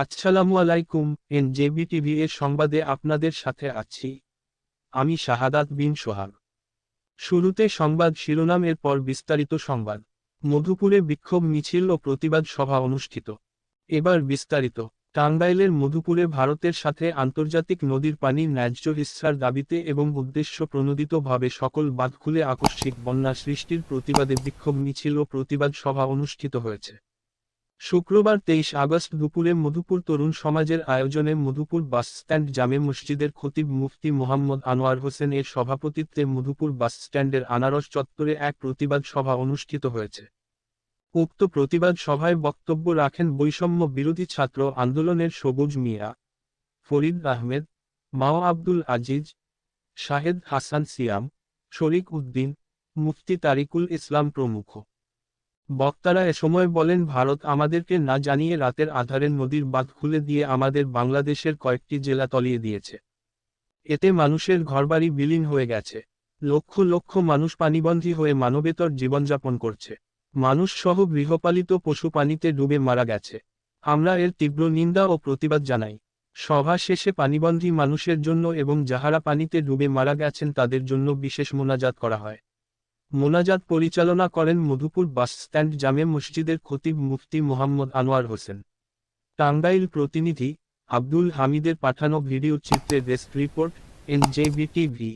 আসসালামু আলাইকুম N JB TV এর সংবাদে আপনাদের সাথে আছি। আমি শাহাদাত বিন সোহাগ। শুরুতে সংবাদ শিরোনামের পর বিস্তারিত সংবাদ। মধুপুরে বিক্ষোভ, মিছিল ও প্রতিবাদ সভা অনুষ্ঠিত। এবার বিস্তারিত। টাঙ্গাইলের মধুপুরে ভারতের সাথে আন্তর্জাতিক নদীর পানির ন্যায্য হিস্সার দাবিতে এবং উদ্দেশ্য প্রণোদিতভাবে সকল বাঁধ খুলে আকস্মিক বন্যা সৃষ্টির প্রতিবাদে বিক্ষোভ, মিছিল ও প্রতিবাদ সভা অনুষ্ঠিত হয়েছে। শুক্রবার তেইশ আগস্ট দুপুরে মধুপুর তরুণ সমাজের আয়োজনে মধুপুর বাসস্ট্যান্ড জামে মসজিদের খতিব মুফতি মোহাম্মদ আনোয়ার হোসেন এর সভাপতিত্বে মধুপুর বাসস্ট্যান্ডের আনারস চত্বরে এক প্রতিবাদ সভা অনুষ্ঠিত হয়েছে। উক্ত প্রতিবাদ সভায় বক্তব্য রাখেন বৈষম্য বিরোধী ছাত্র আন্দোলনের সবুজ মিয়া, ফরিদ আহমেদ মাও আব্দুল আজিজ, শাহেদ হাসান সিয়াম, শরিক উদ্দিন, মুফতি তারিকুল ইসলাম প্রমুখ। বক্তারা এ সময় বলেন, ভারত আমাদেরকে না জানিয়ে রাতের আধারে নদীর বাঁধ খুলে দিয়ে আমাদের বাংলাদেশের কয়েকটি জেলা তলিয়ে দিয়েছে। এতে মানুষের ঘরবাড়ি বিলীন হয়ে গেছে। লক্ষ লক্ষ মানুষ পানিবন্ধী হয়ে মানবেতর জীবনযাপন করছে। মানুষ সহ গৃহপালিত পশু পানিতে ডুবে মারা গেছে। আমরা এর তীব্র নিন্দা ও প্রতিবাদ জানাই। সভা শেষে পানিবন্ধী মানুষের জন্য এবং যাহারা পানিতে ডুবে মারা গেছেন তাদের জন্য বিশেষ মোনাজাত করা হয়। মোনাজাত পরিচালনা করেন মধুপুর বাসস্ট্যান্ড জামে মসজিদের খতিব মুফতি মোহাম্মদ আনোয়ার হোসেন। টাঙ্গাইল প্রতিনিধি আব্দুল হামিদের পাঠানো ভিডিও চিত্রে ডেস্ক রিপোর্ট এন টিভি।